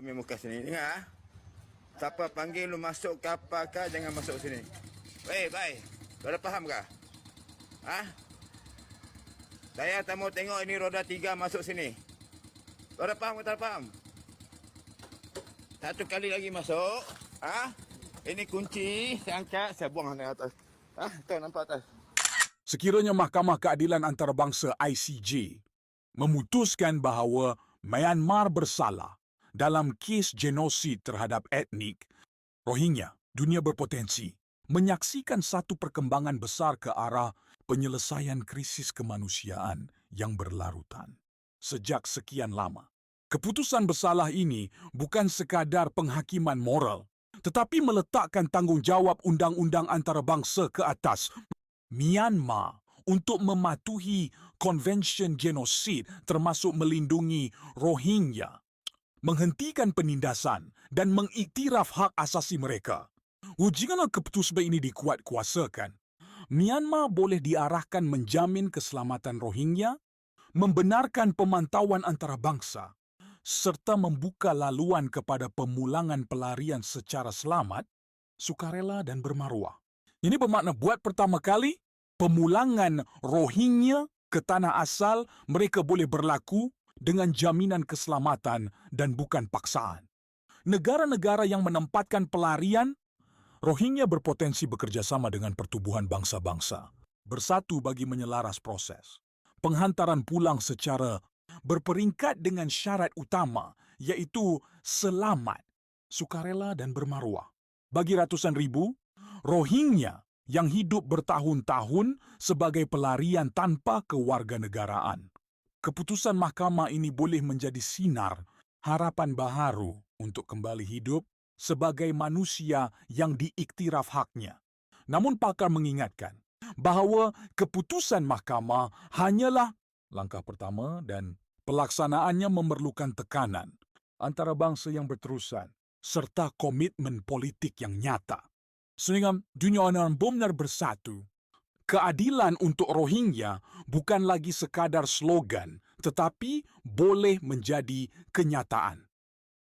Lu main muka sini. Dengar ah. Siapa panggil lu masuk kapal kah jangan masuk sini. Baik, baik. Kau dah faham kah? Ha? Saya tak mau tengok ini roda tiga masuk sini. Kau dah faham ke tak faham? Satu kali lagi masuk. Ha? Ini kunci. Saya angkat. Saya buang naik atas. Ha? Tuan nampak atas. Sekiranya Mahkamah Keadilan Antarabangsa ICJ memutuskan bahawa Myanmar bersalah dalam kes genosid terhadap etnik Rohingya, dunia berpotensi menyaksikan satu perkembangan besar ke arah penyelesaian krisis kemanusiaan yang berlarutan sejak sekian lama. Keputusan bersalah ini bukan sekadar penghakiman moral tetapi meletakkan tanggungjawab undang-undang antarabangsa ke atas Myanmar untuk mematuhi konvensyen genosid termasuk melindungi Rohingya, menghentikan penindasan dan mengiktiraf hak asasi mereka. Jikalau keputusan ini dikuat kuasakan, Myanmar boleh diarahkan menjamin keselamatan Rohingya, membenarkan pemantauan antarabangsa serta membuka laluan kepada pemulangan pelarian secara selamat, sukarela dan bermaruah. Ini bermakna buat pertama kali pemulangan Rohingya ke tanah asal mereka boleh berlaku dengan jaminan keselamatan dan bukan paksaan. Negara-negara yang menempatkan pelarian Rohingya berpotensi bekerjasama dengan pertubuhan bangsa-bangsa bersatu bagi menyelaras proses. Penghantaran pulang secara berperingkat dengan syarat utama iaitu selamat, sukarela dan bermaruah. Bagi ratusan ribu, Rohingya yang hidup bertahun-tahun sebagai pelarian tanpa kewarganegaraan. Keputusan mahkamah ini boleh menjadi sinar harapan baharu untuk kembali hidup sebagai manusia yang diiktiraf haknya. Namun pakar mengingatkan bahawa keputusan mahkamah hanyalah langkah pertama dan pelaksanaannya memerlukan tekanan antara bangsa yang berterusan serta komitmen politik yang nyata. Sehingga dunia orang benar bersatu. Keadilan untuk Rohingya bukan lagi sekadar slogan tetapi boleh menjadi kenyataan.